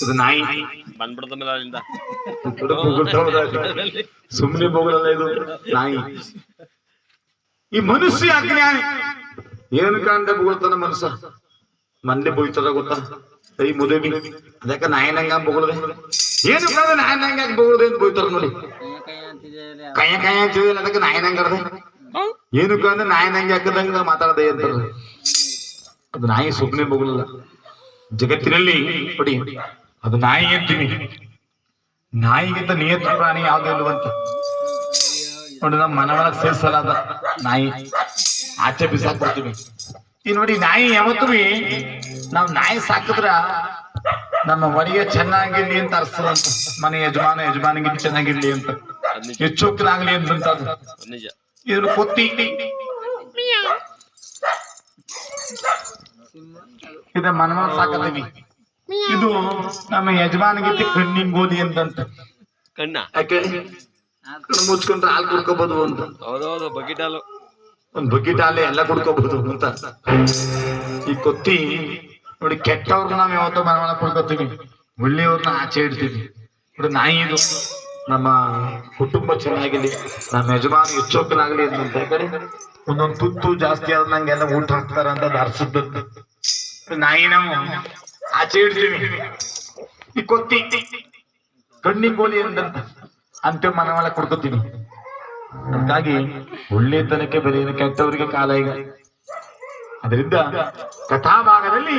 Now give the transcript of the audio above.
ಇದು ನಾಯಿ ಬಂದ್ಬಿಡ್ತ ಮೇಲೆ ಅಲ್ಲಿಂದ. ಸುಮ್ಮನೆ ಬೊಗಳಲ್ಲ ಇದು ನಾಯಿ. ಈ ಮನುಷ್ಯ ಅಜ್ಞಾನಿ ಏನು ಕಾಣ್ದೆ ಬೊಗಳ್ತಾನ ಮನುಷ್ಯ? ಮಂದೆ ಬೊಯ್ತದ ಗೊತ್ತಾ? ಈ ಮುದೇಬಿ ಅದಕ್ಕ ನಾಯನಂಗ ಬೊಗಳದೆ. ಏನು ಕಾಣ್ದೆ ನಾಯನಂಗ ಬೊಗಳದೆ ಅಂತ ಬೋಯ್ತಾರ ನೋಡಿ. ಕೈ ಕೈಯ ಅಂತಿದಿಲ್ಲ ಅದಕ್ಕೆ ನಾಯನಂಗ ಅರ್ದೆ ಏನು ಕಾಣ್ದೆ ನಾಯನಂಗ ಹಾಕದಂಗ ಮಾತಾಡದೆ ಅಂತಾರ ಅದು ನಾಯಿ ಸುಮ್ಮನೆ ಬೊಗಳಲ್ಲ. ಜಗತ್ತಿನಲ್ಲಿ ನೋಡಿ. ಅದು ನಾಯಿ ಅಂತೀನಿ ನಾಯಿಗಿಂತ ನಿಯತ ಪ್ರಾಣಿ ಯಾವ್ದು ಇಲ್ವಂತ ನೋಡಿ ನಮ್ಮ ಮನೆ ಒಳಗ್ ಸೇರ್ಸಲ್ಲ ಅದ ನಾಯಿ. ಆಚೆ ಬಿಸಾಕ್ಬಿಡ್ತೀವಿ ಈ ನೋಡಿ ನಾಯಿ ಯಾವತ್ತೂ ನಾವು ನಾವ್ ನಾಯಿ ಸಾಕಿದ್ರ ನಮ್ಮ ಮನೆಗೆ ಚೆನ್ನಾಗಿರ್ಲಿ ಅಂತ ಅರ್ಸ್ತದಂತ ಮನೆ ಯಜಮಾನ ಯಜಮಾನಿಗೆ ಚೆನ್ನಾಗಿರ್ಲಿ ಅಂತ. ಹೆಚ್ಚು ಆಗ್ಲಿ ಅಂತ ಇದ್ರ ಕೊತ್ತಿ. ಇದ ಮನವ ಸಾಕತ್ತೀವಿ. ಇದು ನಮ್ಮ ಯಜಮಾನಿಗೆ ಕಣ್ಣಿಂಗ್ ಗೋಧಿ ಅಂತಂತ. ಕಣ್ಣ? ಯಾಕೆ? ಕಣ್ಣು ಮುಚ್ಕೊಂಡ್ರೆ ಹಾಲು ಕುಡ್ಕೋಬಹುದು ಅಂತ. ಹೌದೌದು ಬಕೆಟ್ ಹಾಲು ಒಂದ್ ಬಕೆಟ್ ಹಾಲೆ ಎಲ್ಲ ಕುಡ್ಕೋಬಹುದು ಅಂತ. ಈ ಕೊತ್ತಿ ನೋಡಿ ಕೆಟ್ಟವ್ರನ್ನ ನಾವ್ ಯಾವತ್ತೋ ಮನೆ ಒಳಗ್ ಕುಡ್ಕೋತೀವಿ. ಒಳ್ಳೆಯವ್ರನ್ನ ಆಚೆ ಇಡ್ತೀವಿ. ನೋಡಿ ನಾಯಿ ಇದು ನಮ್ಮ ಕುಟುಂಬ ಚೆನ್ನಾಗಿರ್ಲಿ ನಮ್ಮ ಯಜಮಾನ ಹೆಚ್ಚೋಕನಾಗ್ಲಿ ಅಂತ ಒಂದೊಂದ್ ತುತ್ತು ಜಾಸ್ತಿ ಆದ್ರೆ ನಂಗೆಲ್ಲ ಊಟ ಹಾಕ್ತಾರ ಅಂತ ದಾರ್ಸದ್ದು ನಾಯಿ ನಾವು ಆಚೆ ಇಡ್ತೀವಿ ಈ ಕೊತ್ತಿ. ಕಣ್ಣಿ ಕೋಲಿ ಅಂತ ಅಂತ ಮನವಳ ಕೊಡ್ಕೋತೀನಿ. ಹಾಗಾಗಿ ಒಳ್ಳೆತನಕ್ಕೆ ಬೆಲೆಯನ್ನು ಕೆಟ್ಟವರಿಗೆ ಕಾಲ ಈಗ. ಅದರಿಂದ ಕಥಾಭಾಗದಲ್ಲಿ